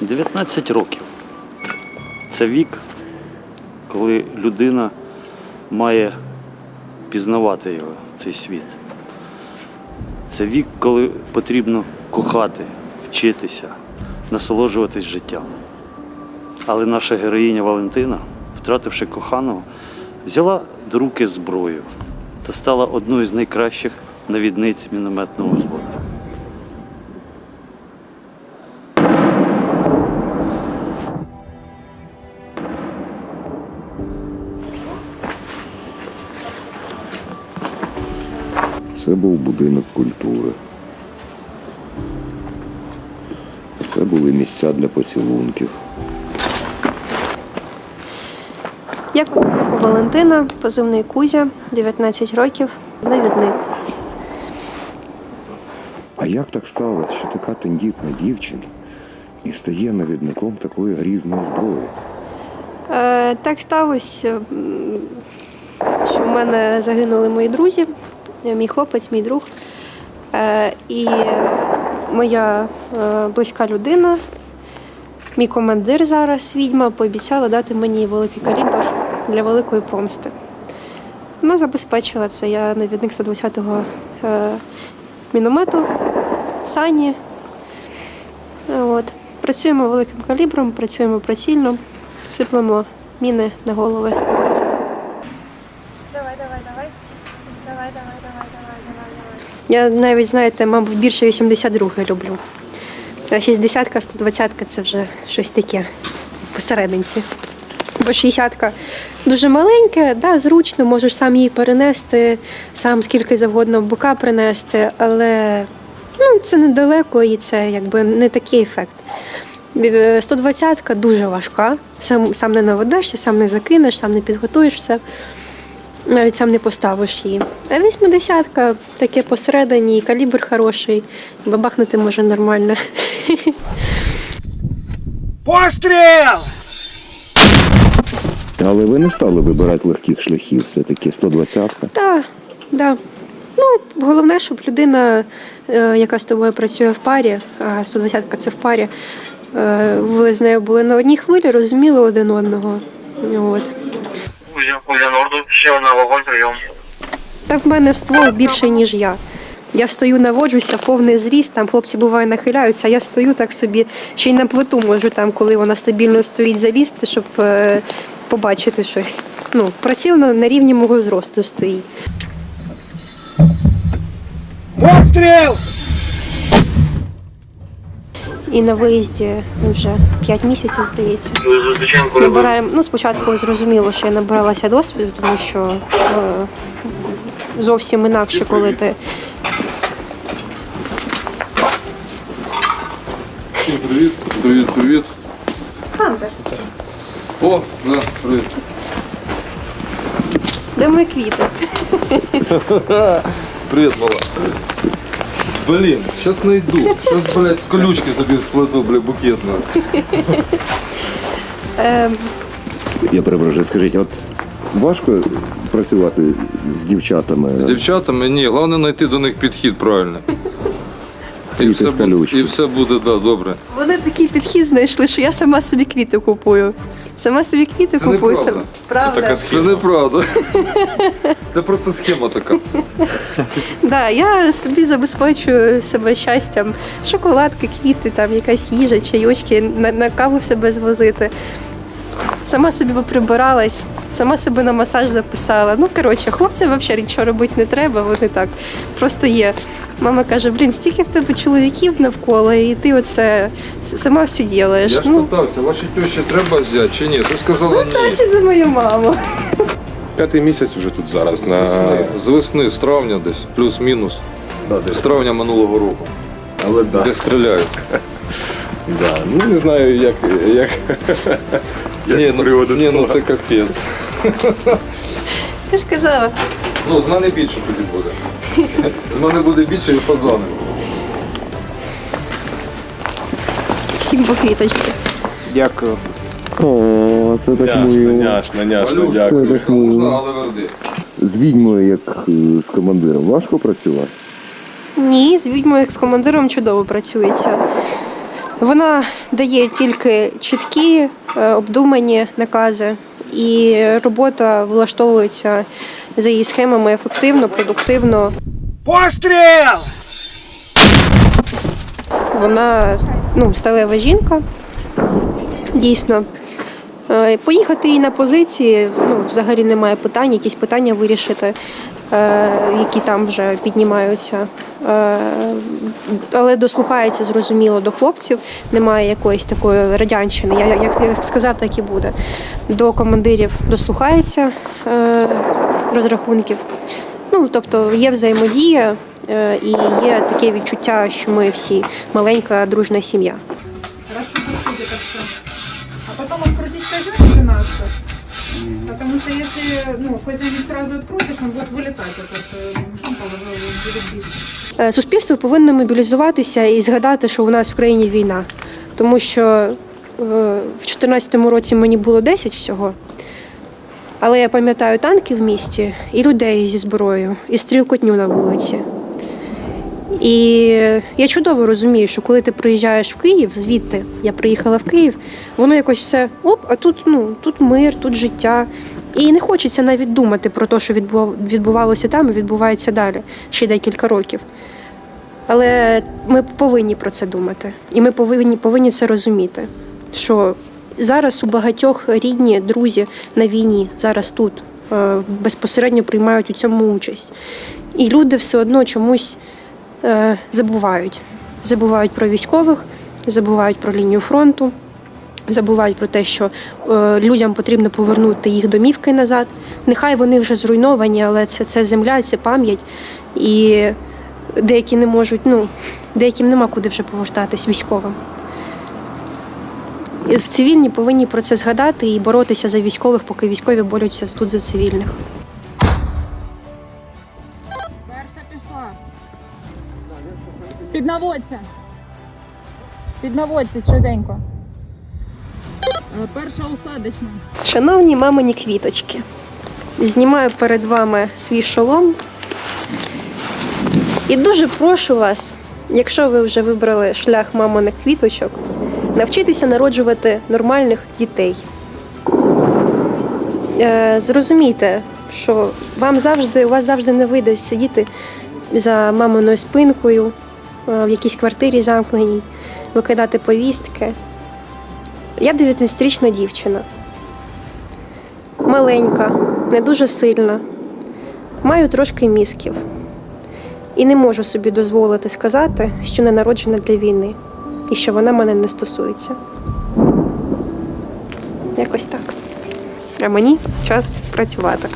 19 років. Це вік, коли людина має пізнавати його, цей світ. Це вік, коли потрібно кохати, вчитися, насолоджуватись життям. Але наша героїня Валентина, втративши коханого, взяла до руки зброю та стала одною з найкращих навідниць мінометного взводу. Це був будинок культури. Це були місця для поцілунків. Я Валентина, позивний Кузя, 19 років, навідник. А як так сталося, що така тендітна дівчина і стає навідником такої грізної зброї? Е, так сталося, що в мене загинули мої друзі, мій хлопець, мій друг. Е, і моя е, близька людина, мій командир зараз, відьма, пообіцяла дати мені великий калібр для великої помсти. Вона забезпечила це. Я навідник 120-го е, міномету, сані. Е, От. Працюємо великим калібром, працюємо прицільно, сиплемо міни на голови. Я навіть, знаєте, мабуть, більше 82 люблю. А 60-ка, 120-ка це вже щось таке посерединці. Бо 60-ка дуже маленька, да, зручно, можеш сам її перенести, сам скільки завгодно в бока принести, але ну, це недалеко і це якби не такий ефект. Е, 120-ка дуже важка, сам, сам не наведешся, сам не закинеш, сам не підготуєш все навіть сам не поставиш її. А 80-ка таке посередині, і калібр хороший, бабахнути може нормально. Постріл! Але ви не стали вибирати легких шляхів, все-таки 120-ка. Так, да. Ну, головне, щоб людина, е, яка з тобою працює в парі, а 120-ка це в парі, е, ви з нею були на одній хвилі, розуміли один одного. От. Кузя, Кузя Норду, ще на вогонь прийом. Та в мене ствол більше, ніж я. Я стою, наводжуся, повний зріст, там хлопці буває нахиляються, а я стою так собі, ще й на плиту можу там, коли вона стабільно стоїть, залізти, щоб е, побачити щось. Ну, приціл на, на рівні мого зросту стоїть. Постріл! І на виїзді вже 5 місяців, здається. Набираємо, ну, спочатку зрозуміло, що я набиралася досвіду, тому що е, зовсім інакше, коли ти привіт, привіт, привіт. Хантер, О, да, привіт. де мої квіти? Привіт, мала. Блін, зараз знайду. Зараз, блядь, з колючки тобі сплету, блядь, букетно. Е, Я перепрошую, скажіть, от важко працювати з дівчатами? З дівчатами ні, головне знайти до них підхід правильний. І все, буде, колючки. і все буде, да, добре. Вони такий підхід знайшли, що я сама собі квіти купую. Сама собі квіти Це купую. неправда. Сам... Правда. Така це неправда. Це просто схема така. Да, я собі забезпечую себе щастям. Шоколадки, квіти, там якась їжа, чайочки, на, на каву себе звозити. Сама собі поприбиралась, сама себе на масаж записала. Ну, коротше, хлопцям взагалі нічого робити не треба, вони так просто є. Мама каже: блін, стільки в тебе чоловіків навколо, і ти оце сама все ділаєш. Я ж ну, питався, вашій тещі треба взяти чи ні? Ти сказала ні. старші за мою маму. П'ятий місяць вже тут зараз на З весни, з травня десь, плюс-мінус. З травня минулого року. але да, Де стріляють. да. Ну не знаю, як, як, Ні, ну, ні, ну це капець. Я ж казала, Ну, з мене більше тоді буде. З мене буде більше і фазани. всім по квіточці. Дякую. О, це так мило. няшно, няшно, Валюш, дякую. Валюшка, можна, але верди. З відьмою, як е, з командиром, важко працювати? Ні, з відьмою як з командиром чудово працюється. Вона дає тільки чіткі, е, обдумані накази, і робота влаштовується за її схемами ефективно, продуктивно. Пострел! Вона ну, сталева жінка, дійсно. Е, Поїхати їй на позиції ну, взагалі немає питань, якісь питання вирішити, е, які там вже піднімаються. Е, Але дослухається зрозуміло до хлопців, немає якоїсь такої радянщини. Я як, як сказав, так і буде. До командирів дослухається е, розрахунків. Ну, тобто є взаємодія е, і є таке відчуття, що ми всі маленька дружна сім'я. Потому что если ну, казенник сразу открутишь, он будет вылетать этот э, шумпол, будет бить. Е, Суспільство повинно мобілізуватися і згадати, що у нас в країні війна. Тому що е, в 2014 році мені було 10 всього. Але я пам'ятаю танки в місті і людей зі зброєю, і стрілкотню на вулиці. І я чудово розумію, що коли ти приїжджаєш в Київ, звідти я приїхала в Київ, воно якось все оп, а тут ну тут мир, тут життя. І не хочеться навіть думати про те, що відбувалося там і відбувається далі ще декілька років. Але ми повинні про це думати, і ми повинні, повинні це розуміти, що зараз у багатьох рідні, друзі на війні, зараз тут е, безпосередньо приймають у цьому участь. І люди все одно чомусь забувають. Забувають про військових, забувають про лінію фронту, забувають про те, що е, людям потрібно повернути їх домівки назад. Нехай вони вже зруйновані, але це, це земля, це пам'ять. І деякі не можуть, ну, деяким нема куди вже повертатись військовим. Цивільні повинні про це згадати і боротися за військових, поки військові борються тут за цивільних. Піднаводься. Піднаводьтесь швиденько. Е, Перша усадочна. Шановні мамині квіточки, знімаю перед вами свій шолом. І дуже прошу вас, якщо ви вже вибрали шлях маминих квіточок, навчитися народжувати нормальних дітей. Е, Зрозумійте, що вам завжди, у вас завжди не вийде сидіти за маминою спинкою в якійсь квартирі замкненій, викидати повістки. Я 19-річна дівчина маленька, не дуже сильна, маю трошки мізків. І не можу собі дозволити сказати, що не народжена для війни і що вона мене не стосується. Якось так. А мені час працювати.